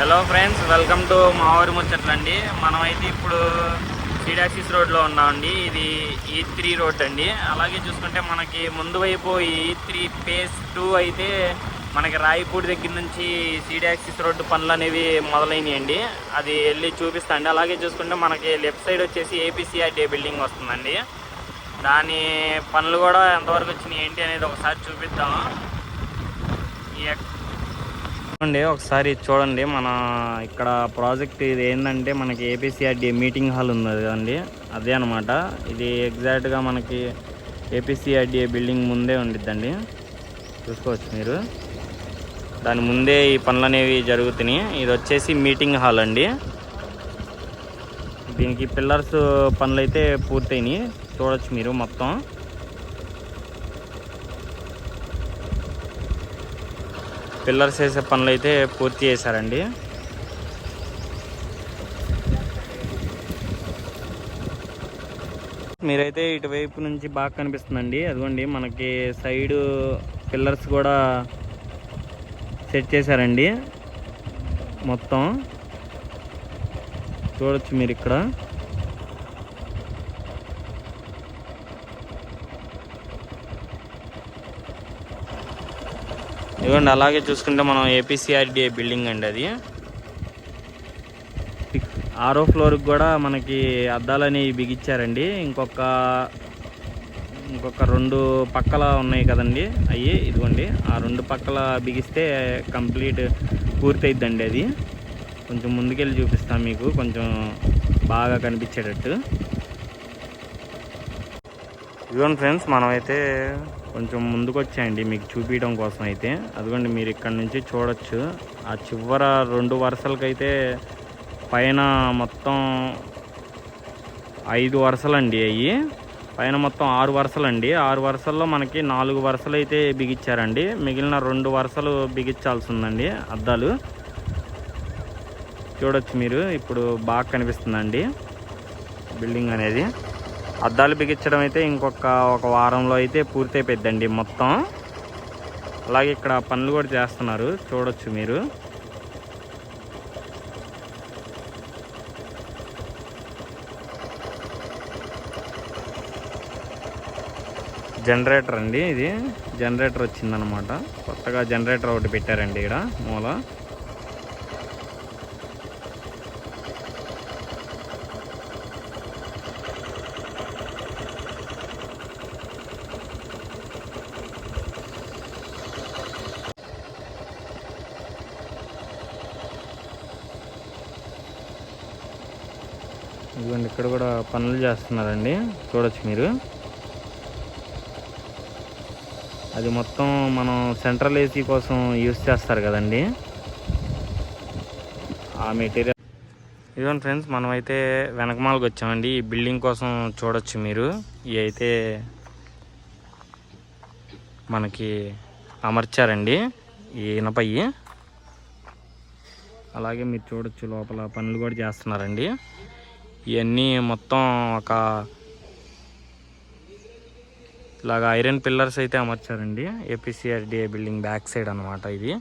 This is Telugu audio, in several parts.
హలో ఫ్రెండ్స్ వెల్కమ్ టు మా ఊరి ముచ్చట్లండి మనమైతే ఇప్పుడు సిడాక్సిస్ రోడ్లో ఉన్నామండి ఇది ఈ త్రీ రోడ్ అండి. అలాగే చూసుకుంటే మనకి ముందు వైపు ఈ త్రీ ఫేస్ టూ అయితే మనకి రాయపూడి దగ్గర నుంచి సిడాక్సిస్ రోడ్డు పనులు అనేవి మొదలైనయండి అది వెళ్ళి చూపిస్తాండి అలాగే చూసుకుంటే మనకి లెఫ్ట్ సైడ్ వచ్చేసి ఏపీసీఆర్టీ బిల్డింగ్ వస్తుందండి. దాని పనులు కూడా ఎంతవరకు వచ్చినాయి ఏంటి అనేది ఒకసారి చూపిద్దాం. చూడండి ఒకసారి చూడండి. మన ఇక్కడ ప్రాజెక్ట్ ఇది ఏంటంటే మనకి ఏపీసీఆర్డి మీటింగ్ హాల్ ఉంది కదండి. అదే అనమాట ఇది ఎగ్జాక్ట్గా మనకి ఏపీసీఆర్డి బిల్డింగ్ ముందే ఉండిద్దండి. చూసుకోవచ్చు మీరు. దాని ముందే ఈ పనులు అనేవి జరుగుతున్నాయి. ఇది వచ్చేసి మీటింగ్ హాల్ అండి. దీనికి పిల్లర్స్ పనులు అయితే పూర్తయినాయి. చూడొచ్చు మీరు మొత్తం. పిల్లర్స్ వేసే పనులు అయితే పూర్తి చేశారండి. మీరైతే ఇటువైపు నుంచి బాగా కనిపిస్తుందండి. అదిగోండి మనకి సైడ్ పిల్లర్స్ కూడా సెట్ చేశారండి. మొత్తం చూడొచ్చు మీరు ఇక్కడ ఇదిగోండి అలాగే చూసుకుంటే మనం ఏపీసీఆర్డీఏ బిల్డింగ్ అండి అది. ఆరో ఫ్లోర్కి కూడా మనకి అద్దాలని బిగించారండి ఇంకొక ఇంకొక రెండు పక్కల ఉన్నాయి కదండి అవి ఇదిగోండి. ఆ రెండు పక్కల బిగిస్తే కంప్లీట్ పూర్తయిద్దండి అది. కొంచెం ముందుకెళ్ళి చూపిస్తాను మీకు కొంచెం బాగా కనిపించేటట్టు. ఇదిగోండి ఫ్రెండ్స్ మనమైతే కొంచెం ముందుకు వచ్చాయండి మీకు చూపించడం కోసం అయితే. అదిగోండి మీరు ఇక్కడ నుంచి చూడొచ్చు. ఆ చివర రెండు వరుసలకైతే పైన మొత్తం ఐదు వరుసలండి అవి పైన మొత్తం ఆరు వరుసలండి. ఆరు వరుసల్లో మనకి నాలుగు వరుసలు అయితే బిగించారండి మిగిలిన రెండు వరుసలు బిగించాల్సి ఉందండి అద్దాలు. చూడొచ్చు మీరు ఇప్పుడు బాగా కనిపిస్తుందండి బిల్డింగ్ అనేది. అద్దాలు బిగించడం అయితే ఇంకొక ఒక వారంలో అయితే పూర్తయిపోద్దండి మొత్తం. అలాగే ఇక్కడ పనులు కూడా చేస్తున్నారు చూడొచ్చు మీరు. జనరేటర్ అండి ఇది. జనరేటర్ వచ్చిందనమాట. కొత్తగా జనరేటర్ ఒకటి పెట్టారండి ఇక్కడ మూల. ఇదిగోండి ఇక్కడ కూడా పనులు చేస్తున్నారండి. చూడొచ్చు మీరు. అది మొత్తం మనం సెంట్రల్ ఏసీ కోసం యూస్ చేస్తారు కదండి. ఆ మెటీరియల్. ఇదిగోండి ఫ్రెండ్స్ మనమైతే వెనకమాలకు వచ్చామండి. ఈ బిల్డింగ్ కోసం చూడొచ్చు మీరు. ఇవి అయితే మనకి అమర్చారండి. ఈ ఇనపయ్యి అలాగే మీరు చూడొచ్చు లోపల పనులు కూడా చేస్తున్నారండి. ఇవన్నీ మొత్తం ఒక ఇలాగ ఐరన్ పిల్లర్స్ అయితే అమర్చారండి. ఏపీసీఆర్డిఏ బిల్డింగ్ బ్యాక్ సైడ్ అనమాట ఇది.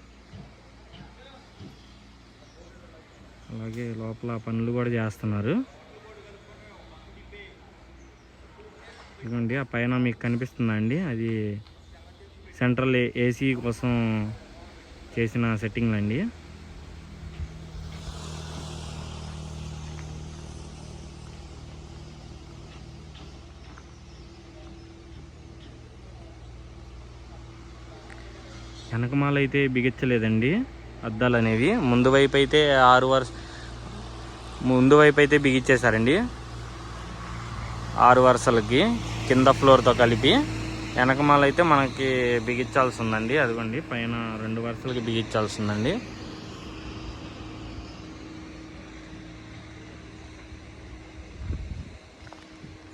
అలాగే లోపల పనులు కూడా చేస్తున్నారు. ఇదిగోండి ఆ పైన మీకు కనిపిస్తుందా అండి అది సెంట్రల్ ఏసీ కోసం చేసిన సెట్టింగ్లు అండి వెనకమాల అయితే బిగించలేదండి. అద్దాలు అనేవి ముందు వైపు అయితే ఆరు వరుస ముందు వైపు అయితే బిగించేశారండి. ఆరు వరుసలకి కింద ఫ్లోర్తో కలిపి వెనకమాల అయితే మనకి బిగించాల్సి ఉందండి అదిగోండి పైన రెండు వరుసలకి బిగించాల్సి ఉందండి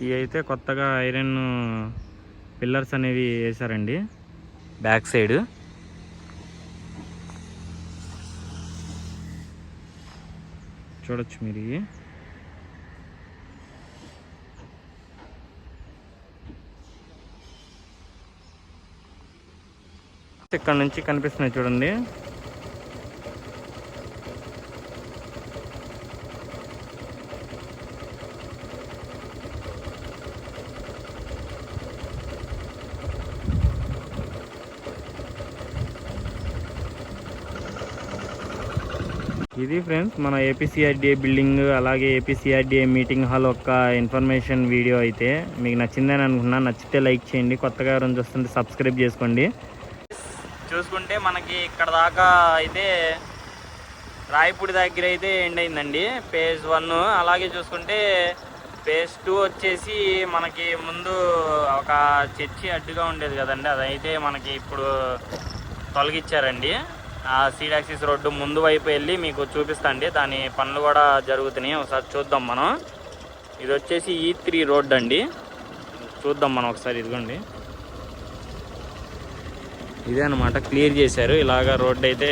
ఇవి అయితే కొత్తగా ఐరన్ పిల్లర్స్ అనేవి వేశారండి. Back side. చూడొచ్చు మీరు. ఇవి ఇక్కడ నుంచి కనిపిస్తున్నాయి చూడండి. ఇది ఫ్రెండ్స్ మన ఏపీసీఆర్డీఏ బిల్డింగ్ అలాగే ఏపీసీఆర్డీఏ మీటింగ్ హాల్ యొక్క ఇన్ఫర్మేషన్ వీడియో అయితే. మీకు నచ్చిందని అనుకున్నా నచ్చితే లైక్ చేయండి. కొత్తగా ఎవరైనా చూస్తుంటే సబ్స్క్రైబ్ చేసుకోండి. చూసుకుంటే మనకి ఇక్కడ దాకా అయితే రాయపూడి దగ్గర అయితే ఎండ్ అయిందండి. పేజ్ వన్ అలాగే చూసుకుంటే పేజ్ టూ వచ్చేసి మనకి ముందు ఒక చర్చి అడ్డుగా ఉండేది కదండి. అదైతే మనకి ఇప్పుడు తొలగించారండి సీడాక్సిస్ రోడ్డు ముందు వైపు వెళ్ళి మీకు చూపిస్తాండి. దాని పనులు కూడా జరుగుతున్నాయి. ఒకసారి చూద్దాం మనం. ఇది వచ్చేసి ఈ త్రీ రోడ్ అండి. చూద్దాం మనం ఒకసారి ఇదిగోండి. ఇదే అనమాట క్లియర్ చేశారు. ఇలాగా రోడ్డు అయితే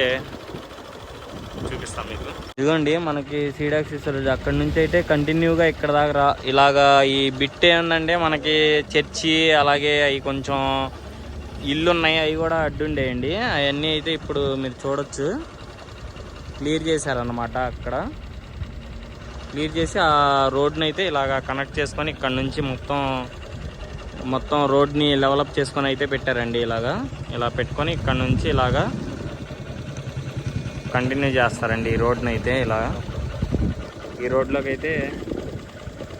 చూపిస్తాం మీకు. ఇదిగోండి మనకి సీడాక్సిస్ రోడ్ అక్కడ నుంచి అయితే కంటిన్యూగా ఇక్కడ దాకా రా ఇలాగా ఈ బిట్ ఏంటంటే మనకి చర్చి అలాగే అవి కొంచెం ఇల్లు ఉన్నాయి అవి కూడా అడ్డుండేయండి. అవన్నీ అయితే ఇప్పుడు మీరు చూడొచ్చు. క్లియర్ చేశారనమాట అక్కడ. క్లియర్ చేసి ఆ రోడ్ని అయితే ఇలాగా కనెక్ట్ చేసుకొని ఇక్కడ నుంచి మొత్తం మొత్తం రోడ్ని డెవలప్ చేసుకొని అయితే పెట్టారండి ఇలాగా. ఇలా పెట్టుకొని ఇక్కడ నుంచి ఇలాగా కంటిన్యూ చేస్తారండి ఈ రోడ్ని అయితే ఇలా ఈ రోడ్లోకి అయితే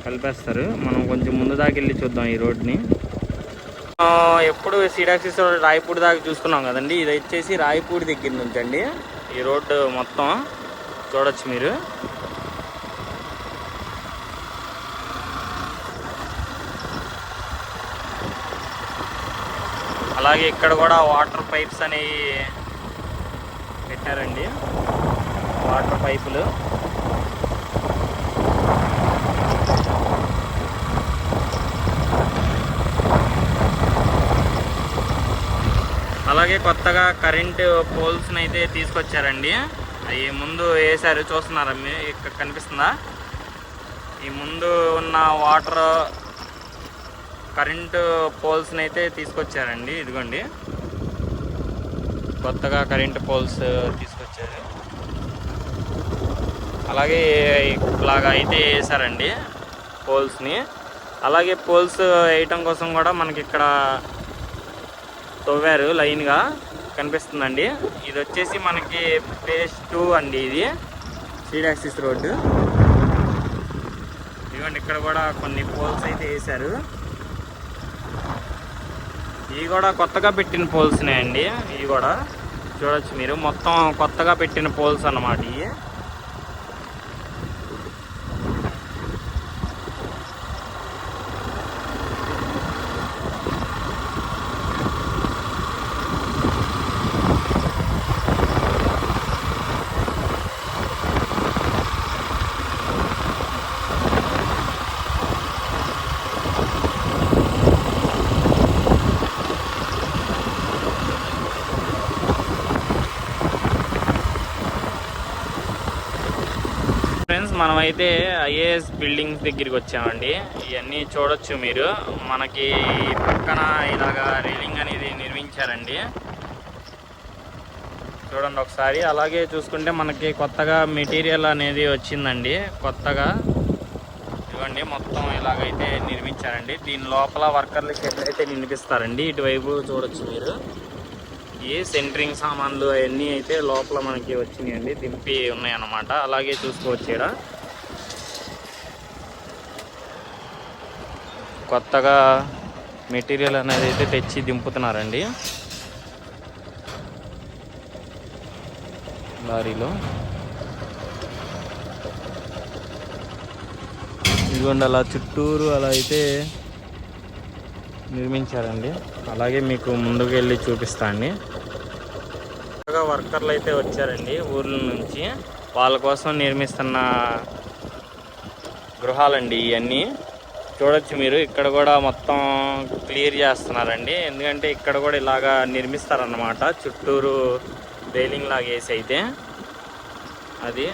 కలిపేస్తారు. మనం కొంచెం ముందు దాకా వెళ్ళి చూద్దాం ఈ రోడ్ని. ఎప్పుడు సిడాక్సిస్ రాయపూడి దాకా చూసుకున్నాం కదండి. ఇది వచ్చేసి రాయపూడి దగ్గర నుంచి అండి. ఈ రోడ్డు మొత్తం చూడొచ్చు మీరు. అలాగే ఇక్కడ కూడా వాటర్ పైప్స్ అనేవి పెట్టారండి. వాటర్ పైపులు. అలాగే కొత్తగా కరెంటు పోల్స్ని అయితే తీసుకొచ్చారండి. అవి ముందు వేసారు చూస్తున్నారా? మీ ఇక్కడ కనిపిస్తుందా? ఈ ముందు ఉన్న వాటర్ కరెంటు పోల్స్ని అయితే తీసుకొచ్చారండి. ఇదిగోండి. కొత్తగా కరెంటు పోల్స్ తీసుకొచ్చారు. అలాగే ఇలాగా అయితే వేసారండి పోల్స్ని అలాగే పోల్స్ వేయటం కోసం కూడా మనకి ఇక్కడ తవ్వారు లైన్గా కనిపిస్తుందండి. ఇది వచ్చేసి మనకి ఫేస్ టూ అండి ఇది. సీడాక్సిస్ రోడ్డు. ఇదిగోండి ఇక్కడ కూడా కొన్ని పోల్స్ అయితే వేశారు. ఇవి కూడా కొత్తగా పెట్టిన పోల్స్నే అండి. ఇవి కూడా చూడొచ్చు మీరు. మొత్తం కొత్తగా పెట్టిన పోల్స్ అన్నమాట ఇవి. ఫ్రెండ్స్ మనమైతే ఐఏఎస్ బిల్డింగ్స్ దగ్గరికి వచ్చామండి. ఇవన్నీ చూడొచ్చు మీరు. మనకి పక్కన ఇలాగా రీలింగ్ అనేది నిర్మించారండి. చూడండి ఒకసారి. అలాగే చూసుకుంటే మనకి కొత్తగా మెటీరియల్ అనేది వచ్చిందండి. కొత్తగా ఇవ్వండి మొత్తం ఇలాగైతే నిర్మించారండి. దీని లోపల వర్కర్లకి ఎట్లయితే నిర్మిస్తారండి ఇటువైపు చూడొచ్చు మీరు. ఏ సెంటరింగ్ సామాన్లు అవన్నీ అయితే లోపల మనకి వచ్చినాయండి దింపి ఉన్నాయన్నమాట. అలాగే చూసుకోవచ్చు ఇక్కడ కొత్తగా మెటీరియల్ అనేది అయితే తెచ్చి దింపుతున్నారండి. లారీలో. ఇదిగోండి అలా చుట్టూరు అలా అయితే నిర్మించారండి. అలాగే మీకు ముందుకు వెళ్ళి చూపిస్తా అండి. వర్కర్లు అయితే వచ్చారండి ఊర్ల నుంచి. వాళ్ళ కోసం నిర్మిస్తున్న గృహాలండి ఇవన్నీ చూడొచ్చు మీరు ఇక్కడ కూడా మొత్తం క్లియర్ చేస్తున్నారండి. ఎందుకంటే ఇక్కడ కూడా ఇలాగా నిర్మిస్తారన్నమాట. చుట్టూరు రైలింగ్ లాగా వేసి అయితే. అది.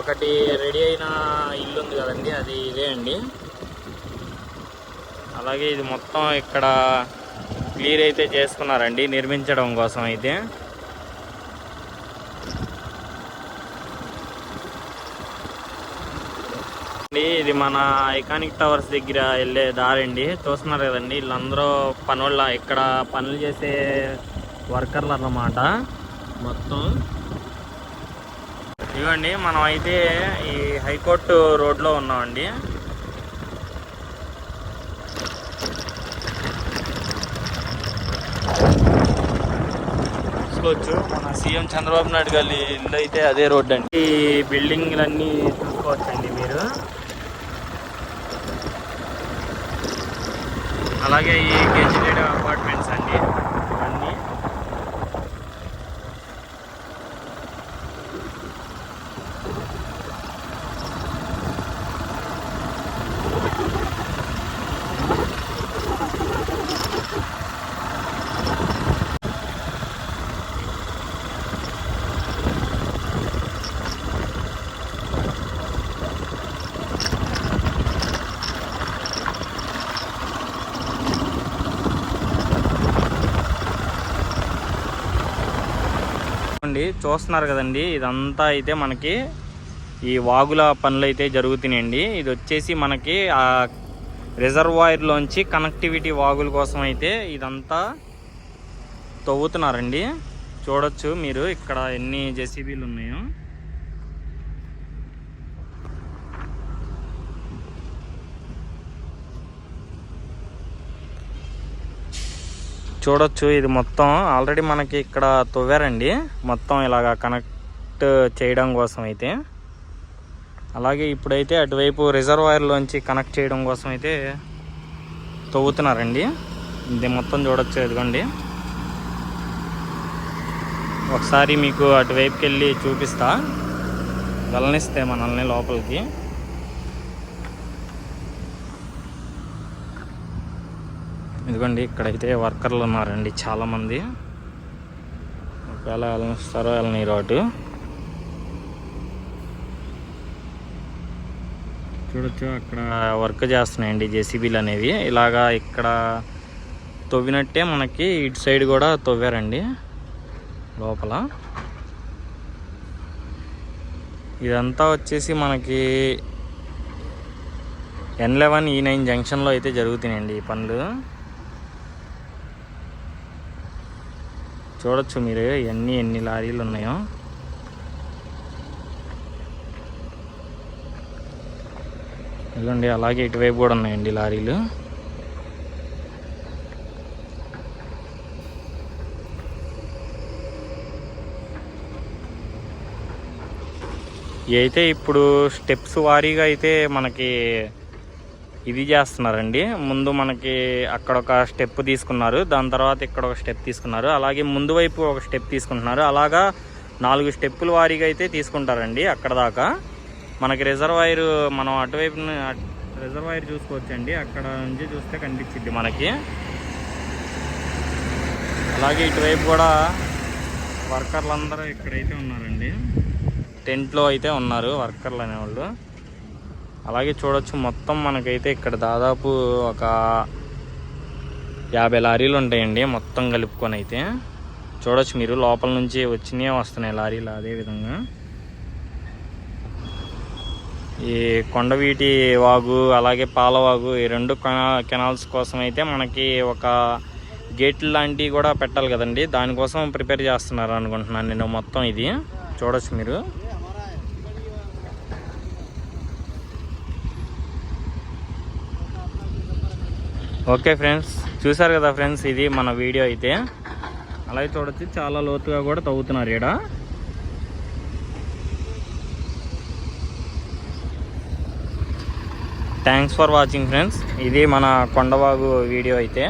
ఒకటి రెడీ అయిన ఇల్లు ఉంది కదండి అది ఇదే అండి. అలాగే ఇది మొత్తం ఇక్కడ క్లియర్ అయితే చేసుకున్నారండి నిర్మించడం కోసం అయితే. ఇది మన ఐకానిక్ టవర్స్ దగ్గర వెళ్ళే దారండి. చూస్తున్నారు కదండి వీళ్ళందరూ పనుల ఇక్కడ పనులు చేసే వర్కర్లు అన్నమాట. మొత్తం ఇదిగోండి మనం అయితే ఈ హైకోర్టు రోడ్లో ఉన్నామండి. చూసుకోవచ్చు మన సీఎం చంద్రబాబు నాయుడు గారి ఇల్లు అయితే అదే రోడ్ అండి. ఈ బిల్డింగ్లన్నీ చూసుకోవచ్చండి మీరు. అలాగే ఈ గెజిటెడ్ అపార్ట్మెంట్స్ అండి ఇవన్నీ అండి చూస్తున్నారు కదండి ఇదంతా అయితే మనకి ఈ వాగుల పనులు అయితే జరుగుతున్నాయండి. ఇది వచ్చేసి మనకి ఆ రిజర్వాయర్లోంచి కనెక్టివిటీ వాగుల కోసం అయితే ఇదంతా తవ్వుతున్నారండి. చూడొచ్చు మీరు ఇక్కడ ఎన్ని జెసిబీలు ఉన్నాయో. చూడొచ్చు. ఇది మొత్తం ఆల్రెడీ మనకి ఇక్కడ తవ్వారండి. మొత్తం ఇలాగా కనెక్ట్ చేయడం కోసం అయితే అలాగే ఇప్పుడైతే అటువైపు రిజర్వాయర్లోంచి కనెక్ట్ చేయడం కోసం అయితే తవ్వుతున్నారండి. ఇది మొత్తం చూడొచ్చు ఇదిగోండి. ఒకసారి మీకు అటువైపుకి వెళ్ళి చూపిస్తా. వెళ్ళనిస్తే మనల్ని లోపలికి. ఇదిగోండి ఇక్కడైతే వర్కర్లు ఉన్నారండి చాలామంది. ఒకవేళ వెళ్ళనిస్తారో వెళ్ళని అటు. చూడొచ్చు అక్కడ వర్క్ చేస్తున్నాయండి జేసీబీలు అనేవి. ఇలాగా ఇక్కడ తవ్వినట్టే మనకి ఇటు సైడ్ కూడా తవ్వారండి లోపల. ఇదంతా వచ్చేసి మనకి ఎన్ లెవెన్ ఈ నైన్ జంక్షన్లో అయితే జరుగుతున్నాయండి ఈ పనులు. చూడొచ్చు మీరు ఎన్ని ఎన్ని లారీలు ఉన్నాయో. ఇదిగోండి అలాగే ఇటువైపు కూడా ఉన్నాయండి లారీలు. అయితే ఇప్పుడు స్టెప్స్ వారీగా అయితే మనకి ఇది చేస్తున్నారండి. ముందు మనకి అక్కడ ఒక స్టెప్ తీసుకున్నారు. దాని తర్వాత ఇక్కడ ఒక స్టెప్ తీసుకున్నారు. అలాగే ముందు వైపు ఒక స్టెప్ తీసుకుంటున్నారు. అలాగా నాలుగు స్టెప్పుల వారీగా అయితే తీసుకుంటారండి అక్కడ దాకా. మనకి రిజర్వాయర్ మనం అటువైపు రిజర్వాయర్ చూసుకోవచ్చండి. అక్కడ నుంచి చూస్తే కనిపించింది మనకి. అలాగే ఇటువైపు కూడా వర్కర్లు అందరూ ఇక్కడైతే ఉన్నారండి. టెంట్లో అయితే ఉన్నారు వర్కర్లు అనేవాళ్ళు. అలాగే చూడొచ్చు మొత్తం మనకైతే ఇక్కడ దాదాపు ఒక యాభై లారీలు ఉంటాయండి మొత్తం కలుపుకొని అయితే. చూడొచ్చు మీరు లోపల నుంచి వచ్చినాయి వస్తున్నాయి లారీలు అదే విధంగా. ఈ కొండవీటి వాగు అలాగే పాలవాగు ఈ రెండు కెనా- కెనాల్స్ కోసం అయితే మనకి ఒక గేట్లు లాంటివి కూడా పెట్టాలి కదండి. దానికోసం ప్రిపేర్ చేస్తున్నారు అనుకుంటున్నాను నేను మొత్తం ఇది. చూడొచ్చు మీరు. ఓకే ఫ్రెండ్స్ చూసారు కదా ఫ్రెండ్స్ ఇది మన వీడియో అయితే. అలాగే చూడొచ్చు చాలా లోతుగా కూడా తవ్వుతున్నారు ఇక్కడ థ్యాంక్స్ ఫర్ వాచింగ్ ఫ్రెండ్స్ ఇది మన కొండవాగు వీడియో అయితే.